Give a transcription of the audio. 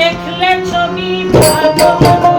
দেখলে ছবি ভালো